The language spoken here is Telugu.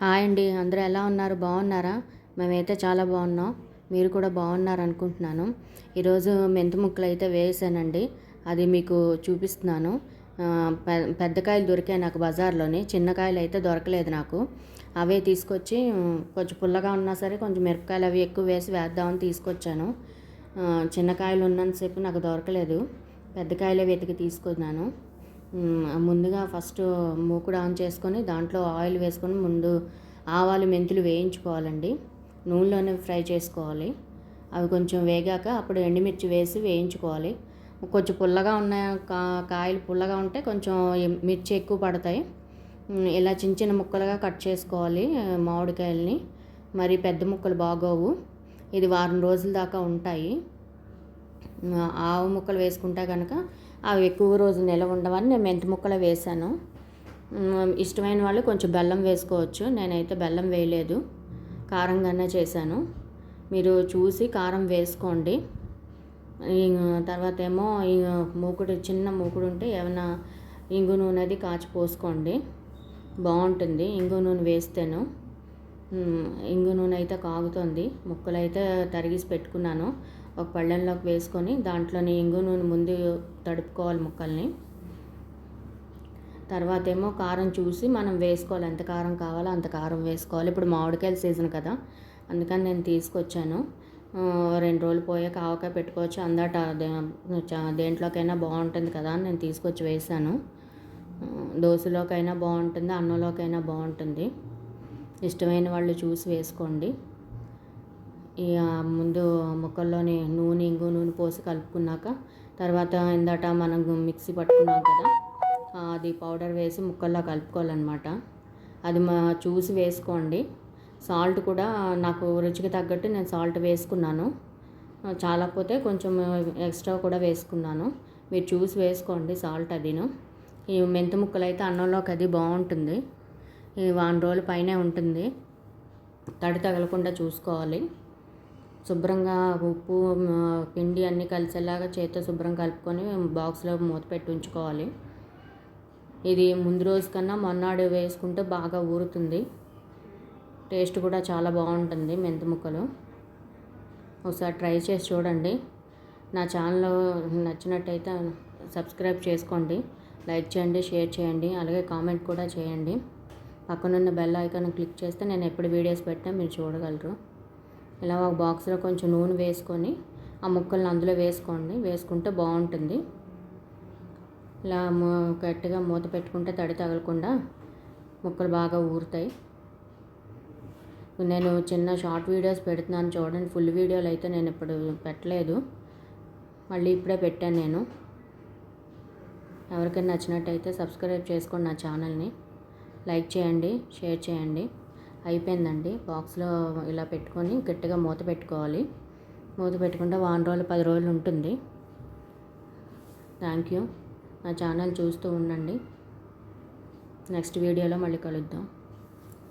హాయ్ అండి అందరూ ఎలా ఉన్నారు? బాగున్నారా? మేమైతే చాలా బాగున్నాం. మీరు కూడా బాగున్నారు అనుకుంటున్నాను ఈరోజు మెంతి ముక్కలు అయితే వేసానండి. అది మీకు చూపిస్తున్నాను. పెద్ద కాయలు దొరికాయి నాకు బజార్లోని. చిన్న కాయలు అయితే దొరకలేదు నాకు. అవే తీసుకొచ్చి కొంచెం పుల్లగా ఉన్నా సరే కొంచెం మిరపకాయలు అవి ఎక్కువ వేసి వేద్దామని తీసుకొచ్చాను. చిన్న కాయలు ఉన్నంతసేపు నాకు దొరకలేదు. పెద్ద కాయలే వెతికి తీసుకున్నాను. ముందుగా ఫస్ట్ మూకుడు ఆన్ చేసుకొని దాంట్లో ఆయిల్ వేసుకొని ముందు ఆవాలు మెంతులు వేయించుకోవాలండి. నూనెలోనే ఫ్రై చేసుకోవాలి. అవి కొంచెం వేగాక అప్పుడు ఎండుమిర్చి వేసి వేయించుకోవాలి. కొంచెం పుల్లగా ఉన్న కా కాయలు పుల్లగా ఉంటే కొంచెం మిర్చి ఎక్కువ పడతాయి. ఇలా చిన్న చిన్న ముక్కలుగా కట్ చేసుకోవాలి మామిడికాయలని. మరి పెద్ద ముక్కలు బాగోవు. ఇది వారం రోజుల దాకా ఉంటాయి. ఆవు ముక్కలు వేసుకుంటే కనుక అవి ఎక్కువ రోజు నిలవ ఉండవని నేను మెంతి ముక్కలు వేసాను ఇష్టమైన వాళ్ళు కొంచెం బెల్లం వేసుకోవచ్చు. నేనైతే బెల్లం వేయలేదు. కారంగానే చేశాను. మీరు చూసి కారం వేసుకోండి. తర్వాత ఏమో మూకుడు చిన్న మూకుడు ఉంటే ఏమైనా ఇంగు నూనె అది కాచి పోసుకోండి. బాగుంటుంది. ఇంగు నూనె వేస్తేను. ఇంగు నూనె అయితే కాగుతుంది. ముక్కలు అయితే తరిగిసి పెట్టుకున్నాను. ఒక పళ్ళెంలోకి వేసుకొని దాంట్లోని ఇంగు నూనె ముందు తడుపుకోవాలి ముక్కల్ని. తర్వాత ఏమో కారం చూసి మనం వేసుకోవాలి. ఎంత కారం కావాలో అంత కారం వేసుకోవాలి. ఇప్పుడు మామిడికాయల సీజన్ కదా. అందుకని నేను తీసుకొచ్చాను. రెండు రోజులు పోయాక ఆవకాయ పెట్టుకోవచ్చు. అందట దేంట్లోకైనా బాగుంటుంది కదా అని నేను తీసుకొచ్చి వేసాను దోశలోకైనా బాగుంటుంది. అన్నంలోకైనా బాగుంటుంది. ఇష్టమైన వాళ్ళు చూసి వేసుకోండి. ముందు ముక్కల్లోని నూనె ఇంగు నూనె పోసి కలుపుకున్నాక తర్వాత ఇందాట మనం మిక్సీ పట్టుకున్నాం కదా అది పౌడర్ వేసి ముక్కల్లో కలుపుకోవాలన్నమాట. అది మా చూసి వేసుకోండి. సాల్ట్ కూడా నాకు రుచికి తగ్గట్టు నేను సాల్ట్ వేసుకున్నాను. చాలకపోతే కొంచెం ఎక్స్ట్రా కూడా వేసుకున్నాను. మీరు చూసి వేసుకోండి సాల్ట్ అదిను. ఈ మెంతి ముక్కలు అయితే అన్నంలోకి అది బాగుంటుంది. ఈ వారం రోజుల పైనే ఉంటుంది. తడి తగలకుండా చూసుకోవాలి. శుభ్రంగా ఉప్పు పిండి అన్నీ కలిసేలాగా చేతితో శుభ్రం కలుపుకొని బాక్స్లో మూత పెట్టి ఉంచుకోవాలి. ఇది ముందు రోజు కన్నా మొన్నాడు వేసుకుంటే బాగా ఊరుతుంది. టేస్ట్ కూడా చాలా బాగుంటుంది మెంతి ముక్కలు. ఒకసారి ట్రై చేసి చూడండి. నా ఛానల్ నచ్చినట్టయితే సబ్స్క్రైబ్ చేసుకోండి. లైక్ చేయండి షేర్ చేయండి అలాగే కామెంట్ కూడా చేయండి. పక్కనున్న బెల్ ఐకాన్ క్లిక్ చేస్తే నేను ఎప్పుడు వీడియోస్ పెట్టినా మీరు చూడగలరు. ఇలా ఒక బాక్స్లో కొంచెం నూనె వేసుకొని ఆ ముక్కల్ని అందులో వేసుకోండి. వేసుకుంటే బాగుంటుంది. ఇలా గట్టిగా మూత పెట్టుకుంటే తడి తగలకుండా ముక్కలు బాగా ఊరుతాయి. నేను చిన్న షార్ట్ వీడియోస్ పెడుతున్నాను చూడండి. ఫుల్ వీడియోలు అయితే నేను ఇప్పుడు పెట్టలేదు. మళ్ళీ ఇప్పుడే పెట్టాను నేను. ఎవరికైనా నచ్చినట్టయితే సబ్స్క్రైబ్ చేసుకోండి నా ఛానల్ని లైక్ చేయండి షేర్ చేయండి. అయిపోయిందండి. బాక్స్లో ఇలా పెట్టుకొని గట్టిగా మూత పెట్టుకోవాలి. మూత పెట్టుకుంటే వారం రోజులు పది రోజులు ఉంటుంది. థ్యాంక్ యూ నా ఛానల్ చూస్తూ ఉండండి. నెక్స్ట్ వీడియోలో మళ్ళీ కలుద్దాం.